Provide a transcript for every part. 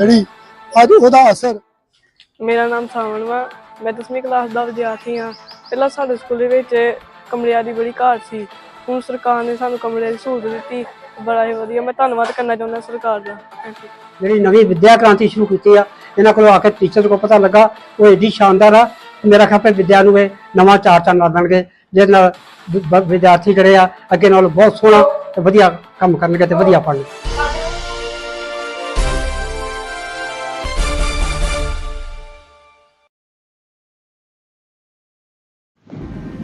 ਜਿਹੜੀ ਅੱਜ ਉਹਦਾ ਅਸਰ। ਮੇਰਾ ਨਾਮ ਸਾਵਣ ਵਾ। ਮੈਂ 10ਵੀਂ ਕਲਾਸ ਦਾ ਵਿਦਿਆਰਥੀ ਹਾਂ। ਪਹਿਲਾਂ ਸਾਡੇ ਸਕੂਲ ਦੇ ਵਿੱਚ ਕਮਰਿਆਂ ਦੀ ਬੜੀ ਘਾਟ ਸੀ। ਹੁਣ ਸਰਕਾਰ ਨੇ ਸਾਨੂੰ ਕਮਰਿਆਂ ਦੀ ਸਹੂਲਤ ਦਿੱਤੀ। ਬੜਾ ਹੀ ਵਧੀਆ। ਮੈਂ ਧੰਨਵਾਦ ਕਰਨਾ ਚਾਹੁੰਦਾ ਸਰਕਾਰ ਦਾ। ਥੈਂਕ ਯੂ ਜਿਹੜੀ ਨਵੀਂ ਵਿਦਿਆ ਕ੍ਰਾਂਤੀ ਸ਼ੁਰੂ ਕੀਤੀ ਆ ਇਹਨਾਂ ਕੋਲੋਂ ਆ ਕੇ ਟੀਚਰ ਕੋਲ ਪਤਾ ਲੱਗਾ ਉਹ ਏਡੀ ਸ਼ਾਨਦਾਰ ਆ। ਮੇਰਾ ਖਿਆਲ ਹੈ ਵਿਦਿਆ ਨੂੰ ਇਹ ਨਵਾਂ ਚਾਰ ਚੰਨ ਲਾ ਦੇਣਗੇ। ਜਿਹਦੇ ਨਾਲ ਵਿਦਿਆਰਥੀ ਜਿਹੜੇ ਆ ਅੱਗੇ ਨਾਲੋਂ ਬਹੁਤ ਸੋਹਣਾ ਤੇ ਵਧੀਆ ਕੰਮ ਕਰਨਗੇ ਤੇ ਵਧੀਆ ਪੜ੍ਹਨਗੇ।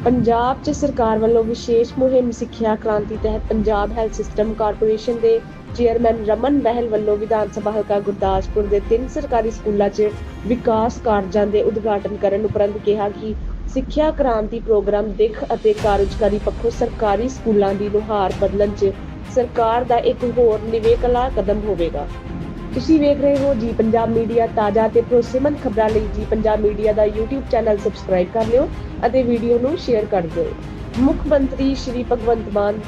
ਪੰਜਾਬ 'ਚ ਸਰਕਾਰ ਵੱਲੋਂ ਵਿਸ਼ੇਸ਼ ਮੁਹਿੰਮ ਸਿੱਖਿਆ ਕ੍ਰਾਂਤੀ ਤਹਿਤ ਪੰਜਾਬ ਹੈਲਥ ਸਿਸਟਮ ਕਾਰਪੋਰੇਸ਼ਨ ਦੇ ਚੇਅਰਮੈਨ ਰਮਨ ਬਹਿਲ ਵੱਲੋਂ ਵਿਧਾਨ ਸਭਾ ਹਲਕਾ ਗੁਰਦਾਸਪੁਰ ਦੇ ਤਿੰਨ ਸਰਕਾਰੀ ਸਕੂਲਾਂ 'ਚ ਵਿਕਾਸ ਕਾਰਜਾਂ ਦੇ ਉਦਘਾਟਨ ਕਰਨ ਉਪਰੰਤ ਕਿਹਾ ਕਿ ਸਿੱਖਿਆ ਕ੍ਰਾਂਤੀ ਪ੍ਰੋਗਰਾਮ ਦਿੱਖ ਅਤੇ ਕਾਰਜਕਾਰੀ ਪੱਖੋਂ ਸਰਕਾਰੀ ਸਕੂਲਾਂ ਦੀ ਨੁਹਾਰ ਬਦਲਣ 'ਚ ਸਰਕਾਰ ਦਾ ਇੱਕ ਹੋਰ ਨਿਵੇਕਲਾ ਕਦਮ ਹੋਵੇਗਾ। ਤੁਸੀਂ ਵੇਖ ਰਹੇ ਹੋ ਜੀ ਪੰਜਾਬ ਮੀਡੀਆ, ਤਾਜ਼ਾ ਤੇ ਭਰੋਸੇਮੰਦ ਖਬਰਾਂ ਲਈ ਜੀ ਪੰਜਾਬ ਮੀਡੀਆ ਦਾ YouTube ਚੈਨਲ ਸਬਸਕ੍ਰਾਈਬ ਕਰ ਲਿਓ ਅਤੇ ਵੀਡੀਓ ਨੂੰ ਸ਼ੇਅਰ ਕਰ ਦਿਓ। ਮੁੱਖ ਮੰਤਰੀ ਸ਼੍ਰੀ ਭਗਵੰਤ ਮਾਨ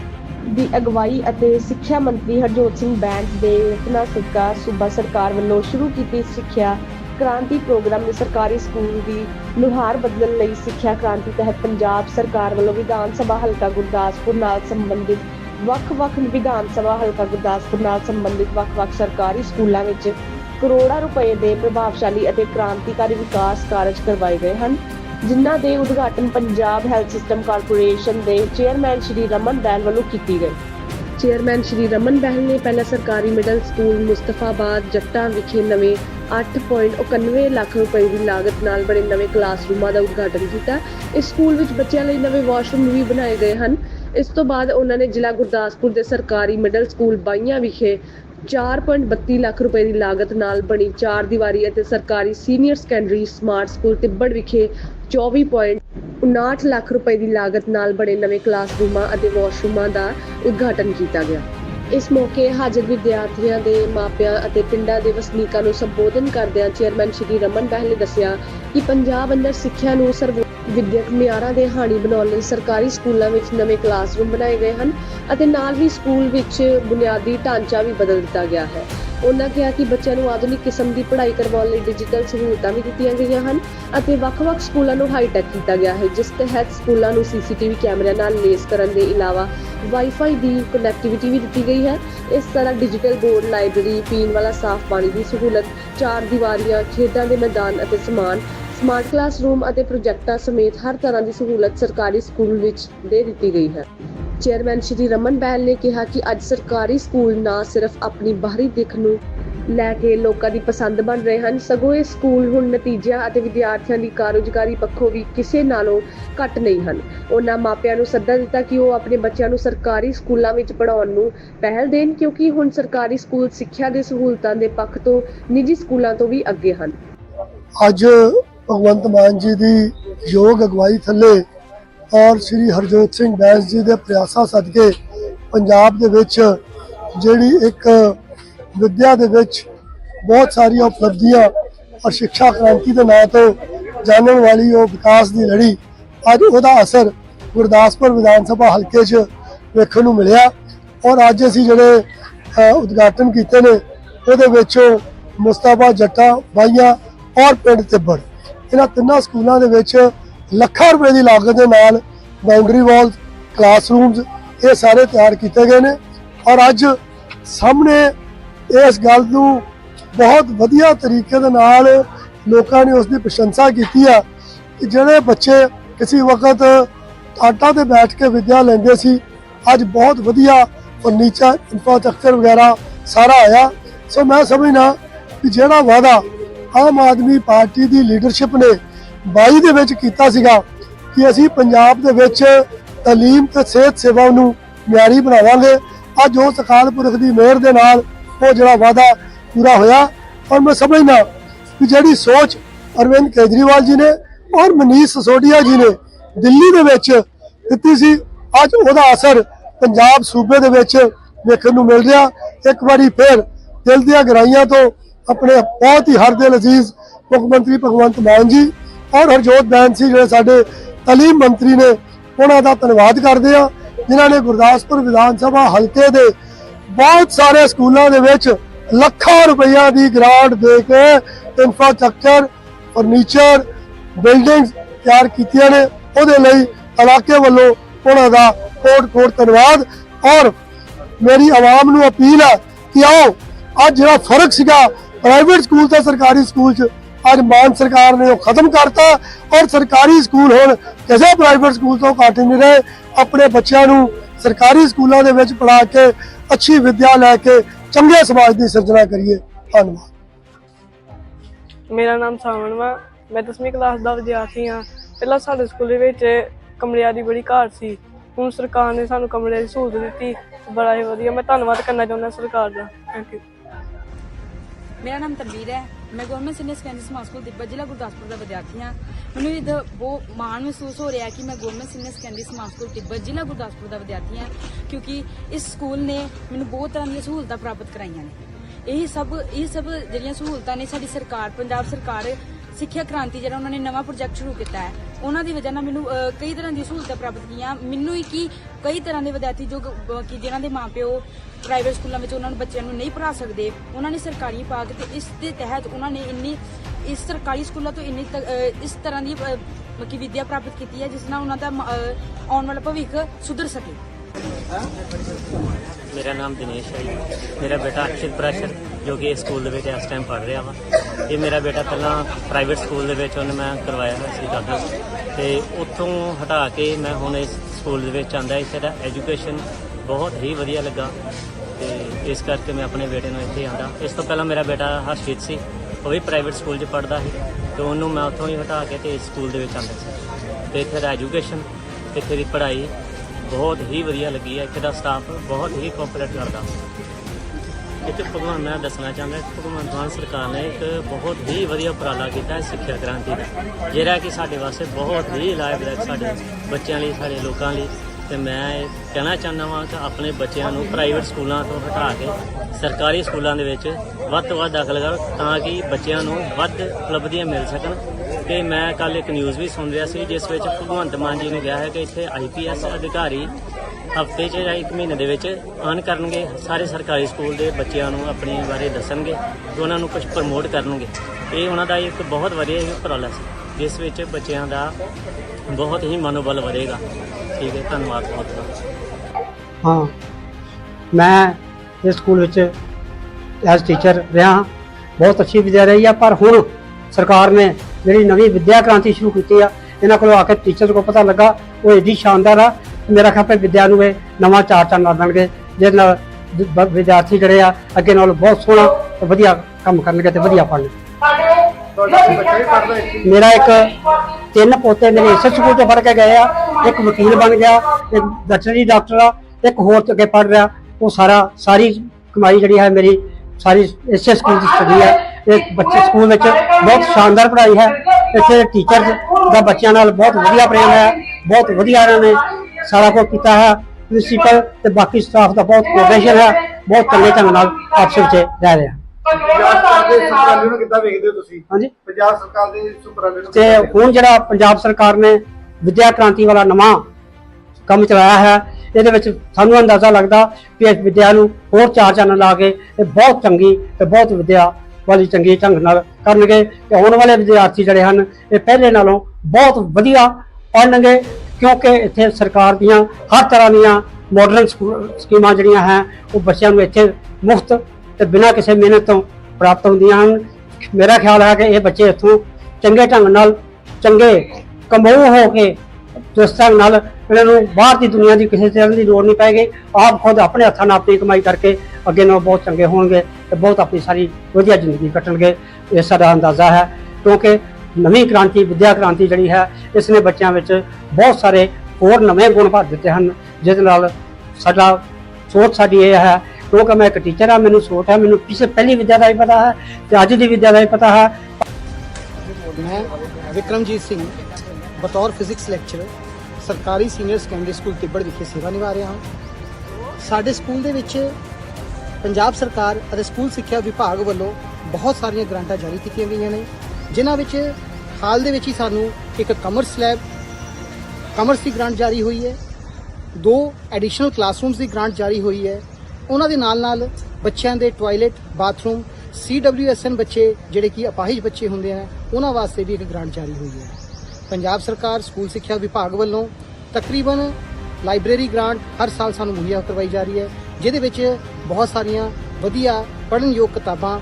ਦੀ ਅਗਵਾਈ ਅਤੇ ਸਿੱਖਿਆ ਮੰਤਰੀ ਹਰਜੋਤ ਸਿੰਘ ਬੈਂਸ ਦੇ ਯਤਨਾਂ ਸਦਕਾ ਸੂਬਾ ਸਰਕਾਰ ਵੱਲੋਂ ਸ਼ੁਰੂ ਕੀਤੀ ਸਿੱਖਿਆ ਕ੍ਰਾਂਤੀ ਪ੍ਰੋਗਰਾਮ ਨੇ ਸਰਕਾਰੀ ਸਕੂਲ ਦੀ ਨੁਹਾਰ ਬਦਲਣ ਲਈ ਸਿੱਖਿਆ ਕ੍ਰਾਂਤੀ ਤਹਿਤ ਪੰਜਾਬ ਸਰਕਾਰ ਵੱਲੋਂ ਵਿਧਾਨ ਸਭਾ ਹਲਕਾ ਗੁਰਦਾਸਪੁਰ ਨਾਲ ਸੰਬੰਧਿਤ ਵੱਖ-ਵੱਖ ਵਿਧਾਨ ਸਭਾ ਹਲਕਾ ਗੁਰਦਾਸਪੁਰ ਨਾਲ ਸੰਬੰਧਿਤ ਵੱਖ-ਵੱਖ ਸਰਕਾਰੀ ਸਕੂਲਾਂ ਵਿੱਚ ਕਰੋੜਾਂ ਰੁਪਏ ਦੇ ਪ੍ਰਭਾਵਸ਼ਾਲੀ ਅਤੇ ਕ੍ਰਾਂਤੀਕਾਰੀ ਵਿਕਾਸ ਕਾਰਜ ਕਰਵਾਏ ਗਏ ਹਨ, ਜਿਨ੍ਹਾਂ ਦੇ ਉਦਘਾਟਨ ਪੰਜਾਬ ਹੈਲਥ ਸਿਸਟਮ ਕਾਰਪੋਰੇਸ਼ਨ ਦੇ ਚੇਅਰਮੈਨ ਸ਼੍ਰੀ ਰਮਨ ਬਹਿਲ ਵੱਲੋਂ ਕੀਤੀ ਗਈ। ਚੇਅਰਮੈਨ ਸ਼੍ਰੀ ਰਮਨ ਬਹਿਲ ਨੇ ਪਹਿਲਾ ਸਰਕਾਰੀ ਮਿਡਲ ਸਕੂਲ ਮੁਸਤਫਾਬਾਦ ਜੱਟਾਂ ਵਿਖੇ ਨਵੇਂ 8.91 ਲੱਖ ਰੁਪਏ ਦੀ ਲਾਗਤ ਨਾਲ ਬਣੇ ਨਵੇਂ ਕਲਾਸਰੂਮਾਂ ਦਾ ਉਦਘਾਟਨ ਕੀਤਾ। ਇਸ ਸਕੂਲ ਵਿੱਚ ਬੱਚਿਆਂ ਲਈ ਨਵੇਂ ਵਾਸ਼ਰੂਮ ਵੀ ਬਣਾਏ ਗਏ ਹਨ। ਇਸ ਤੋਂ ਬਾਅਦ ਉਹਨਾਂ ਨੇ ਜ਼ਿਲ੍ਹਾ ਗੁਰਦਾਸਪੁਰ ਦੇ ਸਰਕਾਰੀ ਮਿਡਲ ਸਕੂਲ ਬਾਈਆਂ ਵਿਖੇ 4.32 ਲੱਖ ਰੁਪਏ ਦੀ ਲਾਗਤ ਨਾਲ ਬਣੀ ਚਾਰ ਦੀਵਾਰੀ ਅਤੇ ਸਰਕਾਰੀ senior secondary smart school Tibbar ਵਿਖੇ 24.59 ਲੱਖ ਰੁਪਏ ਦੀ ਲਾਗਤ ਨਾਲ ਬਣੇ ਨਵੇਂ ਕਲਾਸਰੂਮਾਂ ਅਤੇ ਵਾਸ਼ਰੂਮਾਂ ਦਾ ਉਦਘਾਟਨ ਕੀਤਾ ਗਿਆ। ਇਸ ਮੌਕੇ ਹਾਜ਼ਰ ਵਿਦਿਆਰਥੀਆਂ ਦੇ ਮਾਪਿਆਂ ਅਤੇ ਪਿੰਡਾਂ ਦੇ ਵਸਨੀਕਾਂ ਨੂੰ ਸੰਬੋਧਨ ਕਰਦਿਆਂ ਚੇਅਰਮੈਨ ਸ਼੍ਰੀ ਰਮਨ ਬਹਿਲ ਨੇ ਦੱਸਿਆ ਕਿ ਪੰਜਾਬ ਅੰਦਰ ਸਿੱਖਿਆ ਨੂੰ ਸਰਵ ਵਿਦਿਅਕ ਮਿਆਰਾਂ ਦੇ ਹਾਣੀ ਬਣਾਉਣ ਲਈ ਸਰਕਾਰੀ ਸਕੂਲਾਂ ਵਿੱਚ ਨਵੇਂ ਕਲਾਸਰੂਮ ਬਣਾਏ ਗਏ ਹਨ ਅਤੇ ਨਾਲ ਹੀ ਸਕੂਲ ਵਿੱਚ ਬੁਨਿਆਦੀ ਢਾਂਚਾ ਵੀ ਬਦਲ ਦਿੱਤਾ ਗਿਆ ਹੈ। ਉਹਨਾਂ ਕਿਹਾ ਕਿ ਬੱਚਿਆਂ ਨੂੰ ਆਧੁਨਿਕ ਕਿਸਮ ਦੀ ਪੜ੍ਹਾਈ ਕਰਵਾਉਣ ਲਈ ਡਿਜੀਟਲ ਸਹੂਲਤਾਂ ਵੀ ਦਿੱਤੀਆਂ ਗਈਆਂ ਹਨ ਅਤੇ ਵੱਖ-ਵੱਖ ਸਕੂਲਾਂ ਨੂੰ ਹਾਈਟੈਕ ਕੀਤਾ ਗਿਆ ਹੈ, ਜਿਸ ਤਹਿਤ ਸਕੂਲਾਂ ਨੂੰ ਸੀਸੀਟੀਵੀ ਕੈਮਰਿਆਂ ਨਾਲ ਲੈਸ ਕਰਨ ਦੇ ਇਲਾਵਾ ਵਾਈਫਾਈ ਦੀ ਕਨੈਕਟੀਵਿਟੀ ਵੀ ਦਿੱਤੀ ਗਈ ਹੈ। ਇਸ ਤਰ੍ਹਾਂ ਡਿਜੀਟਲ ਬੋਰਡ, ਲਾਇਬ੍ਰੇਰੀ, ਪੀਣ ਵਾਲਾ ਸਾਫ਼ ਪਾਣੀ ਦੀ ਸਹੂਲਤ, ਚਾਰ ਦੀਵਾਰੀਆਂ, ਖੇਡਾਂ ਦੇ ਮੈਦਾਨ ਅਤੇ ਸਮਾਨ ਸਮਾਰਟ ਕਲਾਸਰੂਮ ਅਤੇ ਪ੍ਰੋਜੈਕਟਾਂ ਸਮੇਤ ਹਰ ਤਰ੍ਹਾਂ ਦੀ ਸਹੂਲਤ ਸਰਕਾਰੀ ਸਕੂਲ ਵਿੱਚ ਦੇ ਦਿੱਤੀ ਗਈ ਹੈ। ਚੇਅਰਮੈਨ ਸ਼੍ਰੀ ਰਮਨ ਬਹਿਲ ਨੇ ਕਿਹਾ ਕਿ ਅੱਜ ਸਰਕਾਰੀ ਸਕੂਲ ਨਾ ਸਿਰਫ ਆਪਣੀ ਬਾਹਰੀ ਦਿੱਖ ਨੂੰ ਲੈ ਕੇ ਲੋਕਾਂ ਦੀ ਪਸੰਦ ਬਣ ਰਹੇ ਹਨ, ਸਗੋਂ ਇਹ ਸਕੂਲ ਹੁਣ ਨਤੀਜਿਆਂ ਅਤੇ ਵਿਦਿਆਰਥੀਆਂ ਦੀ ਕਾਰਜਕਾਰੀ ਪੱਖੋਂ ਵੀ ਕਿਸੇ ਨਾਲੋਂ ਘੱਟ ਨਹੀਂ ਹਨ। ਉਹਨਾਂ ਮਾਪਿਆਂ ਨੂੰ ਸੱਦਾ ਦਿੱਤਾ ਕਿ ਉਹ ਆਪਣੇ ਬੱਚਿਆਂ ਨੂੰ ਸਰਕਾਰੀ ਸਕੂਲਾਂ ਵਿੱਚ ਪੜ੍ਹਾਉਣ ਨੂੰ ਪਹਿਲ ਦੇਣ, ਕਿਉਂਕਿ ਹੁਣ ਸਰਕਾਰੀ ਸਕੂਲ ਸਿੱਖਿਆ ਦੇ ਸਹੂਲਤਾਂ ਦੇ ਪੱਖ ਤੋਂ ਨਿੱਜੀ ਸਕੂਲਾਂ ਤੋਂ ਵੀ ਅੱਗੇ ਹਨ। ਅੱਜ ਭਗਵੰਤ ਮਾਨ ਜੀ ਦੀ ਯੋਗ ਅਗਵਾਈ ਥੱਲੇ ਔਰ ਸ੍ਰੀ ਹਰਜੋਤ ਸਿੰਘ ਬੈਂਸ ਜੀ ਦੇ ਪ੍ਰਯਾਸਾਂ ਸਦਕੇ ਪੰਜਾਬ ਦੇ ਵਿੱਚ ਜਿਹੜੀ ਇੱਕ ਵਿਦਿਆ ਦੇ ਵਿੱਚ ਬਹੁਤ ਸਾਰੀਆਂ ਉਪਲਬਧੀਆਂ ਔਰ ਸਿੱਖਿਆ ਕ੍ਰਾਂਤੀ ਦੇ ਨਾਂ ਤੋਂ ਜਾਣਨ ਵਾਲੀ ਉਹ ਵਿਕਾਸ ਦੀ ਲੜੀ ਅੱਜ ਉਹਦਾ ਅਸਰ ਗੁਰਦਾਸਪੁਰ ਵਿਧਾਨ ਸਭਾ ਹਲਕੇ 'ਚ ਵੇਖਣ ਨੂੰ ਮਿਲਿਆ ਔਰ ਅੱਜ ਅਸੀਂ ਜਿਹੜੇ ਉਦਘਾਟਨ ਕੀਤੇ ਨੇ ਉਹਦੇ ਵਿੱਚ ਮੁਸਤਾਫਾ ਜੱਟਾ ਬਾਈਆਂ ਔਰ ਪਿੰਡ ਤਿੱਬੜ। ਇਹਨਾਂ ਤਿੰਨਾਂ ਸਕੂਲਾਂ ਦੇ ਵਿੱਚ ਲੱਖਾਂ ਰੁਪਏ ਦੀ ਲਾਗਤ ਦੇ ਨਾਲ ਬਾਉਂਡਰੀ ਵਾਲ ਕਲਾਸਰੂਮਸ ਇਹ ਸਾਰੇ ਤਿਆਰ ਕੀਤੇ ਗਏ ਨੇ। ਔਰ ਅੱਜ ਸਾਹਮਣੇ ਇਸ ਗੱਲ ਨੂੰ ਬਹੁਤ ਵਧੀਆ ਤਰੀਕੇ ਦੇ ਨਾਲ ਲੋਕਾਂ ਨੇ ਉਸ ਦੀ ਪ੍ਰਸ਼ੰਸਾ ਕੀਤੀ ਆ ਕਿ ਜਿਹੜੇ ਬੱਚੇ ਕਿਸੇ ਵਕਤ ਟਾਟਾ ਤੇ ਬੈਠ ਕੇ ਵਿਦਿਆ ਲੈਂਦੇ ਸੀ, ਅੱਜ ਬਹੁਤ ਵਧੀਆ ਫਰਨੀਚਰ ਇਨਫਰਾਸਟ੍ਰਕਚਰ ਵਗੈਰਾ ਸਾਰਾ ਆਇਆ। ਸੋ ਮੈਂ ਸਮਝਣਾ ਕਿ ਜਿਹੜਾ ਵਾਅਦਾ ਆਮ ਆਦਮੀ ਪਾਰਟੀ ਦੀ ਲੀਡਰਸ਼ਿਪ ਨੇ 22 ਦੇ ਵਿੱਚ ਕੀਤਾ ਸੀਗਾ ਕਿ ਅਸੀਂ ਪੰਜਾਬ ਦੇ ਵਿੱਚ ਤਾਲੀਮ ਤੇ ਸਿਹਤ ਸੇਵਾ ਨੂੰ ਮਿਆਰੀ ਬਣਾਵਾਂਗੇ। ਅੱਜ ਉਹ ਅਕਾਲ ਪੁਰਖ ਦੀ ਮਿਹਰ ਦੇ ਨਾਲ ਉਹ ਜਿਹੜਾ ਵਾਅਦਾ ਪੂਰਾ ਹੋਇਆ। ਔਰ ਮੈਂ ਸਮਝਦਾ ਕਿ ਜਿਹੜੀ ਸੋਚ ਅਰਵਿੰਦ ਕੇਜਰੀਵਾਲ ਜੀ ਨੇ ਔਰ ਮਨੀਸ਼ ਸਸੋਡੀਆ ਜੀ ਨੇ ਦਿੱਲੀ ਦੇ ਵਿੱਚ ਦਿੱਤੀ ਸੀ, ਅੱਜ ਉਹਦਾ ਅਸਰ ਪੰਜਾਬ ਸੂਬੇ ਦੇ ਵਿੱਚ ਵੇਖਣ ਨੂੰ ਮਿਲ ਰਿਹਾ। ਇੱਕ ਵਾਰੀ ਫਿਰ ਦਿਲ ਦੀਆਂ ਗਰਾਈਆਂ ਤੋਂ ਆਪਣੇ ਬਹੁਤ ਹੀ ਹਰਦਿਲ ਅਜ਼ੀਜ਼ ਮੁੱਖ ਮੰਤਰੀ ਭਗਵੰਤ ਮਾਨ ਜੀ ਔਰ ਹਰਜੋਤ ਬੈਂਸ ਜੀ ਜਿਹੜੇ ਸਾਡੇ ਤਾਲੀਮ ਮੰਤਰੀ ਨੇ, ਉਹਨਾਂ ਦਾ ਧੰਨਵਾਦ ਕਰਦੇ ਆ ਜਿਨ੍ਹਾਂ ਨੇ ਗੁਰਦਾਸਪੁਰ ਵਿਧਾਨ ਸਭਾ ਹਲਕੇ ਦੇ ਬਹੁਤ ਸਾਰੇ ਸਕੂਲਾਂ ਦੇ ਵਿੱਚ ਲੱਖਾਂ ਰੁਪਈਆ ਦੀ ਗ੍ਰਾਂਟ ਦੇ ਕੇ ਇਨਫਰਾਸਟ੍ਰਕਚਰ ਫਰਨੀਚਰ ਬਿਲਡਿੰਗਸ ਤਿਆਰ ਕੀਤੀਆਂ ਨੇ। ਉਹਦੇ ਲਈ ਇਲਾਕੇ ਵੱਲੋਂ ਉਹਨਾਂ ਦਾ ਕੋਟ ਕੋਟ ਧੰਨਵਾਦ ਔਰ ਮੇਰੀ ਆਵਾਮ ਨੂੰ ਅਪੀਲ ਹੈ ਕਿ ਆਓ, ਅੱਜ ਜਿਹੜਾ ਫ਼ਰਕ ਸੀਗਾ ਪ੍ਰਾਈਵੇਟ ਸਕੂਲ ਤਾਂ ਸਰਕਾਰੀ ਸਕੂਲ 'ਚ ਅੱਜ ਮਾਨ ਸਰਕਾਰ ਨੇ ਉਹ ਖਤਮ ਕਰਤਾ ਔਰ ਸਰਕਾਰੀ ਸਕੂਲ ਹੁਣ ਕਿਸੇ ਪ੍ਰਾਈਵੇਟ ਸਕੂਲ ਤੋਂ ਘੱਟ ਨਹੀਂ ਰਹੇ। ਆਪਣੇ ਬੱਚਿਆਂ ਨੂੰ ਸਰਕਾਰੀ ਸਕੂਲਾਂ ਦੇ ਵਿੱਚ ਪੜ੍ਹਾ ਕੇ ਅੱਛੀ ਵਿੱਦਿਆ ਲੈ ਕੇ ਚੰਗੇ ਸਮਾਜ ਦੀ ਸਿਰਜਣਾ ਕਰੀਏ। ਧੰਨਵਾਦ। ਮੇਰਾ ਨਾਮ ਸਾਵਣ ਵਾ। ਮੈਂ 10ਵੀਂ ਕਲਾਸ ਦਾ ਵਿਦਿਆਰਥੀ ਹਾਂ। ਪਹਿਲਾਂ ਸਾਡੇ ਸਕੂਲ ਦੇ ਵਿੱਚ ਕਮਰਿਆਂ ਦੀ ਬੜੀ ਘਾਟ ਸੀ। ਹੁਣ ਸਰਕਾਰ ਨੇ ਸਾਨੂੰ ਕਮਰੇ ਦੀ ਸਹੂਲਤ ਦਿੱਤੀ। ਬੜਾ ਹੀ ਵਧੀਆ। ਮੈਂ ਧੰਨਵਾਦ ਕਰਨਾ ਚਾਹੁੰਦਾ ਸਰਕਾਰ ਦਾ। ਥੈਂਕ ਯੂ ਮੇਰਾ ਨਾਮ ਤਨਵੀਰ ਹੈ। ਮੈਂ government senior secondary smart school Tibbat ਜ਼ਿਲ੍ਹਾ ਗੁਰਦਾਸਪੁਰ ਦਾ ਵਿਦਿਆਰਥੀ ਹਾਂ। ਮੈਨੂੰ ਇਹ ਬਹੁਤ ਮਾਣ ਮਹਿਸੂਸ ਹੋ ਰਿਹਾ ਕਿ ਮੈਂ government senior secondary smart school Tibbat ਜ਼ਿਲ੍ਹਾ ਗੁਰਦਾਸਪੁਰ ਦਾ ਵਿਦਿਆਰਥੀ ਹਾਂ ਕਿਉਂਕਿ ਇਸ ਸਕੂਲ ਨੇ ਮੈਨੂੰ ਬਹੁਤ ਤਰ੍ਹਾਂ ਦੀਆਂ ਸਹੂਲਤਾਂ ਪ੍ਰਾਪਤ ਕਰਾਈਆਂ ਨੇ। ਇਹ ਸਭ ਇਹ ਸਭ ਜਿਹੜੀਆਂ ਸਹੂਲਤਾਂ ਨੇ ਸਾਡੀ ਸਰਕਾਰ, ਪੰਜਾਬ ਸਰਕਾਰ ਸਿੱਖਿਆ ਕ੍ਰਾਂਤੀ ਜਿਹੜਾ ਉਹਨਾਂ ਨੇ ਨਵਾਂ ਪ੍ਰੋਜੈਕਟ ਸ਼ੁਰੂ ਕੀਤਾ ਹੈ, ਉਹਨਾਂ ਦੀ ਵਜ੍ਹਾ ਨਾਲ ਮੈਨੂੰ ਕਈ ਤਰ੍ਹਾਂ ਦੀਆਂ ਸਹੂਲਤਾਂ ਪ੍ਰਾਪਤ ਕੀਆਂ। ਮੈਨੂੰ ਹੀ ਕੀ ਕਈ ਤਰ੍ਹਾਂ ਦੇ ਵਿਦਿਆਰਥੀ ਜੋ ਕਿ ਜਿਨ੍ਹਾਂ ਦੇ ਮਾਪਿਓ ਪ੍ਰਾਈਵੇਟ ਸਕੂਲਾਂ ਵਿੱਚ ਉਹਨਾਂ ਨੂੰ ਬੱਚਿਆਂ ਨੂੰ ਨਹੀਂ ਪੜ੍ਹਾ ਸਕਦੇ, ਉਹਨਾਂ ਨੇ ਸਰਕਾਰੀ ਪਾ ਕੇ ਤੇ ਇਸ ਦੇ ਤਹਿਤ ਉਹਨਾਂ ਨੇ ਇੰਨੀ, ਇਸ ਸਰਕਾਰੀ ਸਕੂਲਾਂ ਤੋਂ ਇੰਨੀ ਇਸ ਤਰ੍ਹਾਂ ਦੀ ਕਿ ਵਿੱਦਿਆ ਪ੍ਰਾਪਤ ਕੀਤੀ ਹੈ, ਜਿਸ ਨਾਲ ਉਹਨਾਂ ਦਾ ਆਉਣ ਵਾਲਾ ਭਵਿੱਖ ਸੁਧਰ ਸਕੇ। ਮੇਰਾ ਨਾਮ ਦਿਨੇਸ਼ ਹੈ ਮੇਰਾ ਬੇਟਾ ਅਕਸ਼ਿਤ ਪ੍ਰੈਸ਼ਰ ਜੋ ਕਿ ਇਸ ਸਕੂਲ ਦੇ ਵਿੱਚ ਇਸ ਟਾਈਮ ਪੜ੍ਹ ਰਿਹਾ ਵਾ। ਇਹ ਮੇਰਾ ਬੇਟਾ ਪਹਿਲਾਂ ਪ੍ਰਾਈਵੇਟ ਸਕੂਲ ਦੇ ਵਿੱਚ ਉਹਨੇ ਮੈਂ ਕਰਵਾਇਆ ਹੋਇਆ ਸੀ ਦਾਖਲ। ਤੇ ਉੱਥੋਂ ਹਟਾ ਕੇ ਮੈਂ ਹੁਣ ਇਸ ਸਕੂਲ ਦੇ ਵਿੱਚ ਆਂਦਾ ਇੱਥੇ ਦਾ ਐਜੂਕੇਸ਼ਨ ਬਹੁਤ ਹੀ ਵਧੀਆ ਲੱਗਾ। ਤੇ ਇਸ ਕਰਕੇ ਮੈਂ ਆਪਣੇ ਬੇਟੇ ਨੂੰ ਇੱਥੇ ਆਂਦਾ ਇਸ ਤੋਂ ਪਹਿਲਾਂ ਮੇਰਾ ਬੇਟਾ ਹਰਸ਼ੀਤ ਸੀ। ਉਹ ਵੀ ਪ੍ਰਾਈਵੇਟ ਸਕੂਲ 'ਚ ਪੜ੍ਹਦਾ ਸੀ। ਤੇ ਉਹਨੂੰ ਮੈਂ ਉੱਥੋਂ ਹੀ ਹਟਾ ਕੇ ਤੇ ਇਸ ਸਕੂਲ ਦੇ ਵਿੱਚ ਆਂਦਾ ਸੀ। ਤੇ ਇੱਥੇ ਦਾ ਐਜੂਕੇਸ਼ਨ ਇੱਥੇ ਦੀ ਪੜ੍ਹਾਈ ਬਹੁਤ ਹੀ ਵਧੀਆ ਲੱਗੀ ਹੈ। ਇੱਥੇ ਦਾ ਸਟਾਫ ਬਹੁਤ ਹੀ ਕੋਆਪਰੇਟ ਕਰਦਾ। ਇੱਕ ਭਗਵਾਨ ਮੈਂ ਦੱਸਣਾ ਚਾਹੁੰਦਾ ਕਿ ਭਗਵੰਤ ਮਾਨ ਸਰਕਾਰ ਨੇ ਇੱਕ ਬਹੁਤ ਹੀ ਵਧੀਆ ਉਪਰਾਲਾ ਕੀਤਾ ਹੈ ਸਿੱਖਿਆ ਕ੍ਰਾਂਤੀ ਦਾ, ਜਿਹੜਾ ਕਿ ਸਾਡੇ ਵਾਸਤੇ ਬਹੁਤ ਹੀ ਲਾਭਦਾਇਕ ਸਾਡੇ ਬੱਚਿਆਂ ਲਈ, ਸਾਡੇ ਲੋਕਾਂ ਲਈ। ਤੇ ਮੈਂ ਇਹ ਕਹਿਣਾ ਚਾਹੁੰਦਾ ਹਾਂ ਕਿ ਆਪਣੇ ਬੱਚਿਆਂ ਨੂੰ ਪ੍ਰਾਈਵੇਟ ਸਕੂਲਾਂ ਤੋਂ ਹਟਾ ਕੇ ਸਰਕਾਰੀ ਸਕੂਲਾਂ ਦੇ ਵਿੱਚ ਵੱਧ ਤੋਂ ਵੱਧ ਦਾਖਲ ਕਰੋ ਤਾਂ ਕਿ ਬੱਚਿਆਂ ਨੂੰ ਵੱਧ ਉਪਲਬਧੀਆਂ ਮਿਲ ਸਕਣ। ਤੇ ਮੈਂ ਕੱਲ ਇੱਕ ਨਿਊਜ਼ ਵੀ ਸੁਣ ਰਿਹਾ ਸੀ, ਜਿਸ ਵਿੱਚ ਭਗਵੰਤ ਮਾਨ ਜੀ ਨੇ ਕਿਹਾ ਹੈ ਕਿ ਇੱਥੇ ਆਈਪੀਐਸ ਅਧਿਕਾਰੀ ਹਫ਼ਤੇ 'ਚ ਜਾਂ ਇੱਕ ਮਹੀਨੇ ਦੇ ਵਿੱਚ ਆਨ ਕਰਨਗੇ, ਸਾਰੇ ਸਰਕਾਰੀ ਸਕੂਲ ਦੇ ਬੱਚਿਆਂ ਨੂੰ ਆਪਣੇ ਬਾਰੇ ਦੱਸਣਗੇ ਤੇ ਉਹਨਾਂ ਨੂੰ ਕੁਝ ਪ੍ਰਮੋਟ ਕਰਨਗੇ। ਇਹ ਉਹਨਾਂ ਦਾ ਇੱਕ ਬਹੁਤ ਵਧੀਆ ਹੀ ਉਪਰਾਲਾ ਸੀ, ਜਿਸ ਵਿੱਚ ਬੱਚਿਆਂ ਦਾ ਬਹੁਤ ਹੀ ਮਨੋਬਲ ਵਧੇਗਾ। ਠੀਕ ਹੈ, ਧੰਨਵਾਦ ਬਹੁਤ ਬਹੁਤ। ਹਾਂ, ਮੈਂ ਇਸ ਸਕੂਲ ਵਿੱਚ ਐਜ਼ ਟੀਚਰ ਰਿਹਾ ਹਾਂ। ਬਹੁਤ ਅੱਛੀ ਵਿਦਿਆ ਰਹੀ ਆ, ਪਰ ਹੁਣ ਸਰਕਾਰ ਨੇ ਜਿਹੜੀ ਨਵੀਂ ਵਿਦਿਆ ਕ੍ਰਾਂਤੀ ਸ਼ੁਰੂ ਕੀਤੀ ਆ, ਇਹਨਾਂ ਕੋਲ ਆ ਕੇ ਟੀਚਰ ਕੋ ਪਤਾ ਲੱਗਾ, ਉਹ ਏਡੀ ਸ਼ਾਨਦਾਰ ਆ। ਮੇਰਾ ਖਿਆਲ ਹੈ ਵਿਦਿਆ ਨੂੰ ਇਹ ਨਵਾਂ ਚਾਰ ਚੰਨ ਲਾ ਦੇਣਗੇ ਜਿਹਦੇ ਨਾਲ ਵਿ- ਬ- ਵਿਦਿਆਰਥੀ ਜਿਹੜੇ ਆ, ਅੱਗੇ ਨਾਲ ਬਹੁਤ ਸੋਹਣਾ ਤੇ ਵਧੀਆ ਕੰਮ ਕਰਨਗੇ ਤੇ ਵਧੀਆ ਪੜ੍ਹਨਗੇ। ਮੇਰਾ ਇੱਕ ਤਿੰਨ ਪੋਤੇ ਮੇਰੇ ਇਸੇ ਸਕੂਲ ਤੋਂ ਪੜ੍ਹ ਕੇ ਗਏ ਆ, ਇੱਕ ਵਕੀਲ ਬਣ ਗਿਆ, ਇੱਕ ਵੈਟਰਨਰੀ ਡਾਕਟਰ ਆ, ਇੱਕ ਹੋਰ ਤੋਂ ਅੱਗੇ ਪੜ੍ਹ ਰਿਹਾ, ਉਹ ਸਾਰਾ, ਸਾਰੀ ਕਮਾਈ ਜਿਹੜੀ ਹੈ ਮੇਰੀ, ਸਾਰੀ ਇਸੇ ਸਕੂਲ ਦੀ ਸਟੱਡੀ ਹੈ। ਇਹ ਬੱਚੇ ਸਕੂਲ ਵਿੱਚ ਬਹੁਤ ਸ਼ਾਨਦਾਰ ਪੜ੍ਹਾਈ ਹੈ, ਇੱਥੇ ਟੀਚਰ ਦਾ ਬੱਚਿਆਂ ਨਾਲ ਬਹੁਤ ਵਧੀਆ ਪ੍ਰੇਮ ਹੈ, ਬਹੁਤ ਵਧੀਆ ਇਹਨਾਂ ਨੇ ਸਾਰਾ ਕੁਝ ਕੀਤਾ ਹੈ ਪ੍ਰਿੰਸੀਪਲ ਤੇ ਬਾਕੀ ਸਟਾਫ ਦਾ ਬਹੁਤ ਕੋਆਪਰੇਸ਼ਨ ਹੈ ਬਹੁਤ ਚੰਗੇ ਢੰਗ ਨਾਲ ਆਪਸ ਵਿੱਚ ਰਹਿ ਰਹੇ। ਪੰਜਾਬ ਸਰਕਾਰ ਦੇ ਇਸ ਉਪਰਾਲੇ ਨੂੰ ਕਿੱਦਾਂ ਵੇਖਦੇ ਹੋ ਤੁਸੀਂ? ਹਾਂਜੀ। ਪੰਜਾਬ ਸਰਕਾਰ ਦੇ ਇਸ ਉਪਰਾਲੇ ਨੂੰ ਤੇ ਕਿੱਦਾਂ ਵੇਖਦੇ ਹੋ? ਹੁਣ ਜਿਹੜਾ ਪੰਜਾਬ ਸਰਕਾਰ ਨੇ ਵਿਦਿਆ ਕ੍ਰਾਂਤੀ ਵਾਲਾ ਨਵਾਂ ਕੰਮ ਚਲਾਇਆ ਹੈ ਇਹਦੇ ਵਿੱਚ ਸਾਨੂੰ ਅੰਦਾਜ਼ਾ ਲੱਗਦਾ ਕਿ ਇਸ ਵਿਦਿਆ ਨੂੰ ਹੋਰ ਚਾਰ ਚੰਨ ਲਾ ਕੇ ਇਹ ਬਹੁਤ ਚੰਗੀ ਤੇ ਬਹੁਤ ਵਿਦਿਆ ਵਾਲੀ ਚੰਗੀ ਢੰਗ ਨਾਲ ਕਰਨਗੇ। ਤੇ ਆਉਣ ਵਾਲੇ ਵਿਦਿਆਰਥੀ ਜਿਹੜੇ ਹਨ ਇਹ ਪਹਿਲੇ ਨਾਲੋਂ ਬਹੁਤ ਵਧੀਆ ਪੜ੍ਹਨਗੇ। ਕਿਉਂਕਿ ਇੱਥੇ ਸਰਕਾਰ ਦੀਆਂ ਹਰ ਤਰ੍ਹਾਂ ਦੀਆਂ ਮਾਡਰਨ ਸਕੀਮਾਂ ਜਿਹੜੀਆਂ ਹੈ, ਉਹ ਬੱਚਿਆਂ ਨੂੰ ਇੱਥੇ ਮੁਫਤ ਤੇ ਬਿਨਾਂ ਕਿਸੇ ਮਿਹਨਤ ਤੋਂ ਪ੍ਰਾਪਤ ਹੁੰਦੀਆਂ ਹਨ। ਮੇਰਾ ਖਿਆਲ ਹੈ ਕਿ ਇਹ ਬੱਚੇ ਇੱਥੋਂ ਚੰਗੇ ਢੰਗ ਨਾਲ, ਚੰਗੇ ਕਮਾਊ ਹੋ ਕੇ ਜਿਸ ਢੰਗ ਨਾਲ ਇਹਨਾਂ ਨੂੰ ਬਾਹਰ ਦੀ ਦੁਨੀਆ ਦੀ ਕਿਸੇ ਤਰ੍ਹਾਂ ਦੀ ਲੋੜ ਨਹੀਂ ਪੈਗੀ। ਆਪ ਖੁਦ ਆਪਣੇ ਹੱਥਾਂ ਨਾਲ ਆਪਣੀ ਕਮਾਈ ਕਰਕੇ ਅੱਗੇ ਨਾਲ ਬਹੁਤ ਚੰਗੇ ਹੋਣਗੇ ਤੇ ਬਹੁਤ ਆਪਣੀ ਸਾਰੀ ਵਧੀਆ ਜ਼ਿੰਦਗੀ ਕੱਟਣਗੇ। ਇਹ ਸਾਡਾ ਅੰਦਾਜ਼ਾ ਹੈ, ਕਿਉਂਕਿ ਨਵੀਂ ਕ੍ਰਾਂਤੀ, ਵਿਦਿਆ ਕ੍ਰਾਂਤੀ ਜਿਹੜੀ ਹੈ ਇਸ ਨੇ ਬੱਚਿਆਂ ਵਿੱਚ ਬਹੁਤ ਸਾਰੇ ਹੋਰ ਨਵੇਂ ਗੁਣ ਭਰ ਦਿੱਤੇ ਹਨ ਜਿਸ ਨਾਲ ਸਾਡਾ ਸੋਚ ਸਾਡੀ ਇਹ ਹੈ ਕਿਉਂਕਿ ਮੈਂ ਇੱਕ ਟੀਚਰ ਹਾਂ, ਮੈਨੂੰ ਸੋਚ ਹੈ, ਮੈਨੂੰ ਕਿਸੇ ਪਹਿਲੀ ਵਿਦਿਆ ਦਾ ਵੀ ਪਤਾ ਹੈ ਤੇ ਅੱਜ ਦੀ ਵਿਦਿਆ ਦਾ ਵੀ ਪਤਾ ਹੈ। ਮੈਂ ਵਿਕਰਮਜੀਤ ਸਿੰਘ, ਬਤੌਰ ਫਿਜ਼ਿਕਸ ਲੈਕਚਰਰ ਸਰਕਾਰੀ ਸੀਨੀਅਰ ਸੈਕੰਡਰੀ ਸਕੂਲ ਤਿੱਬੜ ਵਿਖੇ ਸੇਵਾ ਨਿਭਾ ਰਿਹਾ ਹਾਂ। ਸਾਡੇ ਸਕੂਲ ਦੇ ਵਿੱਚ ਪੰਜਾਬ ਸਰਕਾਰ ਅਤੇ ਸਕੂਲ ਸਿੱਖਿਆ ਵਿਭਾਗ ਵੱਲੋਂ ਬਹੁਤ ਸਾਰੀਆਂ ਗ੍ਰਾਂਟਾਂ ਜਾਰੀ ਕੀਤੀਆਂ ਗਈਆਂ ਨੇ। ਜਿਨ੍ਹਾਂ ਵਿੱਚ ਹਾਲ ਦੇ ਵਿੱਚ ਹੀ ਸਾਨੂੰ ਇੱਕ ਕਮਰਸ ਲੈਬ ਕਮਰਸ ਦੀ ਗ੍ਰਾਂਟ ਜਾਰੀ ਹੋਈ ਹੈ। ਦੋ ਐਡੀਸ਼ਨਲ ਕਲਾਸਰੂਮਸ ਦੀ ਗ੍ਰਾਂਟ ਜਾਰੀ ਹੋਈ ਹੈ। ਉਹਨਾਂ ਦੇ ਨਾਲ ਨਾਲ ਬੱਚਿਆਂ ਦੇ ਟਾਇਲਟ ਬਾਥਰੂਮ CWSN ਬੱਚੇ ਜਿਹੜੇ ਕਿ ਅਪਾਹਿਜ ਬੱਚੇ ਹੁੰਦੇ ਆ, ਉਹਨਾਂ ਵਾਸਤੇ ਵੀ ਇੱਕ ਗ੍ਰਾਂਟ ਜਾਰੀ ਹੋਈ ਹੈ। ਪੰਜਾਬ ਸਰਕਾਰ ਸਕੂਲ ਸਿੱਖਿਆ ਵਿਭਾਗ ਵੱਲੋਂ ਤਕਰੀਬਨ ਲਾਇਬ੍ਰੇਰੀ ਗ੍ਰਾਂਟ ਹਰ ਸਾਲ ਸਾਨੂੰ ਮੁਹੱਈਆ ਕਰਵਾਈ ਜਾ ਰਹੀ ਹੈ, ਜਿਹਦੇ ਵਿੱਚ ਬਹੁਤ ਸਾਰੀਆਂ ਵਧੀਆ ਪੜ੍ਹਨਯੋਗ ਕਿਤਾਬਾਂ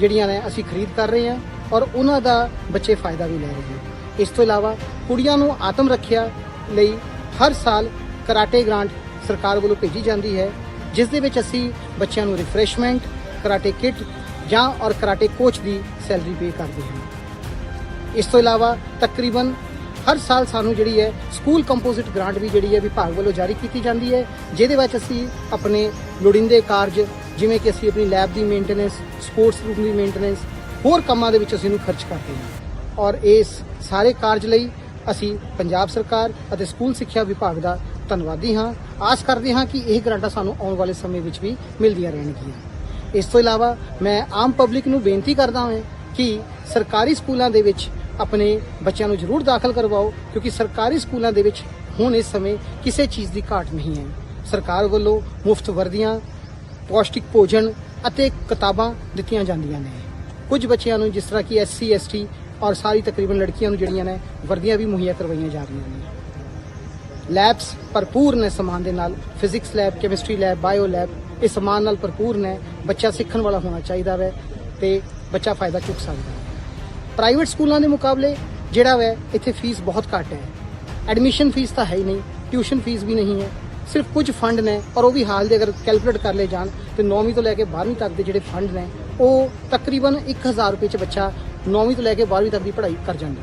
ਜਿਹੜੀਆਂ ਨੇ ਅਸੀਂ ਖਰੀਦ ਕਰ ਰਹੇ ਹਾਂ। ਔਰ ਉਹਨਾਂ ਦਾ ਬੱਚੇ ਫਾਇਦਾ ਵੀ ਲੈ ਰਹੇ ਨੇ। ਇਸ ਤੋਂ ਇਲਾਵਾ ਕੁੜੀਆਂ ਨੂੰ ਆਤਮ ਰੱਖਿਆ ਲਈ ਹਰ ਸਾਲ ਕਰਾਟੇ ਗ੍ਰਾਂਟ ਸਰਕਾਰ ਵੱਲੋਂ ਭੇਜੀ ਜਾਂਦੀ ਹੈ, ਜਿਸ ਦੇ ਵਿੱਚ ਅਸੀਂ ਬੱਚਿਆਂ ਨੂੰ ਰਿਫਰੈਸ਼ਮੈਂਟ ਕਰਾਟੇ ਕਿੱਟ ਜਾਂ ਔਰ ਕਰਾਟੇ ਕੋਚ ਦੀ ਸੈਲਰੀ ਪੇ ਕਰਦੇ ਹਾਂ। ਇਸ ਤੋਂ ਇਲਾਵਾ ਤਕਰੀਬਨ ਹਰ ਸਾਲ ਸਾਨੂੰ ਜਿਹੜੀ ਹੈ ਸਕੂਲ ਕੰਪੋਜ਼ਿਟ ਗ੍ਰਾਂਟ ਵੀ ਜਿਹੜੀ ਹੈ ਵਿਭਾਗ ਵੱਲੋਂ ਜਾਰੀ ਕੀਤੀ ਜਾਂਦੀ ਹੈ, ਜਿਹਦੇ ਵਿੱਚ ਅਸੀਂ ਆਪਣੇ ਲੋੜੀਂਦੇ ਕਾਰਜ ਜਿਵੇਂ ਕਿ ਅਸੀਂ ਆਪਣੀ ਲੈਬ ਦੀ ਮੇਨਟੇਨੈਂਸ ਸਪੋਰਟਸ ਰੂਮ ਦੀ ਮੇਨਟੇਨੈਂਸ ਹੋਰ ਕੰਮਾਂ ਦੇ ਵਿੱਚ ਅਸੀਂ ਇਹਨੂੰ ਖਰਚ ਕਰਦੇ ਹਾਂ। ਔਰ ਇਸ ਸਾਰੇ ਕਾਰਜ ਲਈ ਅਸੀਂ ਪੰਜਾਬ ਸਰਕਾਰ ਅਤੇ ਸਕੂਲ ਸਿੱਖਿਆ ਵਿਭਾਗ ਦਾ ਧੰਨਵਾਦੀ ਹਾਂ। ਆਸ ਕਰਦੇ ਹਾਂ ਕਿ ਇਹ ਗ੍ਰਾਂਟਾਂ ਸਾਨੂੰ ਆਉਣ ਵਾਲੇ ਸਮੇਂ ਵਿੱਚ ਵੀ ਮਿਲਦੀਆਂ ਰਹਿਣਗੀਆਂ। ਇਸ ਤੋਂ ਇਲਾਵਾ ਮੈਂ ਆਮ ਪਬਲਿਕ ਨੂੰ ਬੇਨਤੀ ਕਰਦਾ ਹਾਂ ਕਿ ਸਰਕਾਰੀ ਸਕੂਲਾਂ ਦੇ ਵਿੱਚ ਆਪਣੇ ਬੱਚਿਆਂ ਨੂੰ ਜ਼ਰੂਰ ਦਾਖਲ ਕਰਵਾਓ, ਕਿਉਂਕਿ ਸਰਕਾਰੀ ਸਕੂਲਾਂ ਦੇ ਵਿੱਚ ਹੁਣ ਇਸ ਸਮੇਂ ਕਿਸੇ ਚੀਜ਼ ਦੀ ਘਾਟ ਨਹੀਂ ਹੈ। ਸਰਕਾਰ ਵੱਲੋਂ ਮੁਫਤ ਵਰਦੀਆਂ, ਪੌਸ਼ਟਿਕ ਭੋਜਨ ਅਤੇ ਕਿਤਾਬਾਂ ਦਿੱਤੀਆਂ ਜਾਂਦੀਆਂ ਨੇ। ਕੁਝ ਬੱਚਿਆਂ ਨੂੰ ਜਿਸ ਤਰ੍ਹਾਂ ਕਿ ਐਸਸੀ ਐਸਟੀ ਔਰ ਸਾਰੀ ਤਕਰੀਬਨ ਲੜਕੀਆਂ ਨੂੰ ਜਿਹੜੀਆਂ ਨੇ, ਵਰਦੀਆਂ ਵੀ ਮੁਹੱਈਆ ਕਰਵਾਈਆਂ ਜਾ ਰਹੀਆਂ ਨੇ। ਲੈਬਸ ਭਰਪੂਰ ਨੇ ਸਮਾਨ ਦੇ ਨਾਲ। Physics lab chemistry lab bio lab ਇਹ ਸਮਾਨ ਨਾਲ ਭਰਪੂਰ ਨੇ। ਬੱਚਾ ਸਿੱਖਣ ਵਾਲਾ ਹੋਣਾ ਚਾਹੀਦਾ ਵੈ ਤੇ ਬੱਚਾ ਫਾਇਦਾ ਚੁੱਕ ਸਕਦਾ ਪ੍ਰਾਈਵੇਟ ਸਕੂਲਾਂ ਦੇ ਮੁਕਾਬਲੇ ਜਿਹੜਾ ਵੈ, ਇੱਥੇ ਫੀਸ ਬਹੁਤ ਘੱਟ ਹੈ। ਐਡਮਿਸ਼ਨ ਫੀਸ ਤਾਂ ਹੈ ਹੀ ਨਹੀਂ ਟਿਊਸ਼ਨ ਫੀਸ ਵੀ ਨਹੀਂ ਹੈ। ਸਿਰਫ ਕੁਝ ਫੰਡ ਨੇ ਔਰ ਉਹ ਵੀ ਹਾਲ ਦੇ ਅਗਰ ਕੈਲਕੂਲੇਟ ਕਰ ਲਏ ਜਾਣ, ਤੇ 9ਵੀਂ ਤੋਂ ਲੈ ਕੇ 12ਵੀਂ ਤੱਕ ਦੇ ਜਿਹੜੇ ਫੰਡ ਨੇ ਉਹ ਤਕਰੀਬਨ 1000 ਰੁਪਏ ਚ ਬੱਚਾ 9ਵੀਂ ਤੋਂ ਲੈ ਕੇ 12ਵੀਂ ਤੱਕ ਦੀ ਪੜ੍ਹਾਈ ਕਰ ਜਾਂਦਾ।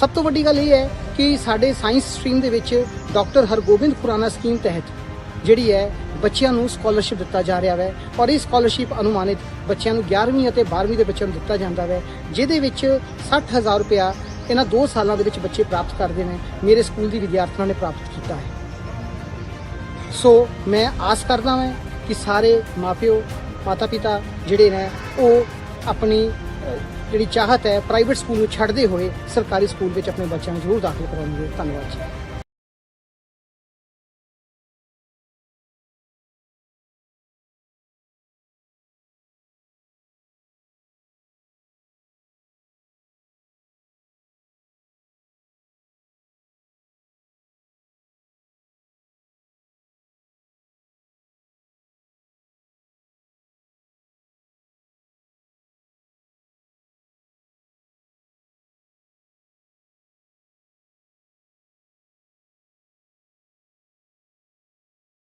ਸਭ ਤੋਂ ਵੱਡੀ ਗੱਲ ਇਹ ਹੈ ਕਿ ਸਾਡੇ ਸਾਇੰਸ ਸਟਰੀਮ ਦੇ ਵਿੱਚ ਡਾਕਟਰ ਹਰਗੋਬਿੰਦ ਖੁਰਾਨਾ ਸਕੀਮ ਤਹਿਤ ਜਿਹੜੀ ਹੈ ਬੱਚਿਆਂ ਨੂੰ ਸਕਾਲਰਸ਼ਿਪ ਦਿੱਤਾ ਜਾ ਰਿਹਾ ਹੈ ਔਰ ਇਹ ਸਕਾਲਰਸ਼ਿਪ ਅਨੁਮਾਨਿਤ ਬੱਚਿਆਂ ਨੂੰ 11ਵੀਂ ਅਤੇ 12ਵੀਂ ਦੇ ਬੱਚਿਆਂ ਨੂੰ ਦਿੱਤਾ ਜਾਂਦਾ ਹੈ, ਜਿਹਦੇ ਵਿੱਚ 60000 ਰੁਪਇਆ ਇਹਨਾਂ 2 ਸਾਲਾਂ ਦੇ ਵਿੱਚ ਬੱਚੇ ਪ੍ਰਾਪਤ ਕਰਦੇ ਨੇ, ਮੇਰੇ ਸਕੂਲ ਦੀ ਵਿਦਿਆਰਥਣਾਂ ਨੇ ਪ੍ਰਾਪਤ ਕੀਤਾ ਹੈ। ਸੋ ਮੈਂ ਆਸ ਕਰਦਾ ਹਾਂ ਕਿ ਸਾਰੇ ਮਾਪਿਓ ਮਾਤਾ ਪਿਤਾ ਜਿਹੜੇ ਨੇ, ਉਹ ਆਪਣੀ ਜਿਹੜੀ ਚਾਹਤ ਹੈ ਪ੍ਰਾਈਵੇਟ ਸਕੂਲ ਨੂੰ ਛੱਡਦੇ ਹੋਏ ਸਰਕਾਰੀ ਸਕੂਲ ਵਿੱਚ ਆਪਣੇ ਬੱਚਿਆਂ ਨੂੰ ਜ਼ਰੂਰ ਦਾਖਲ ਕਰਾਉਣਗੇ। ਧੰਨਵਾਦ ਜੀ।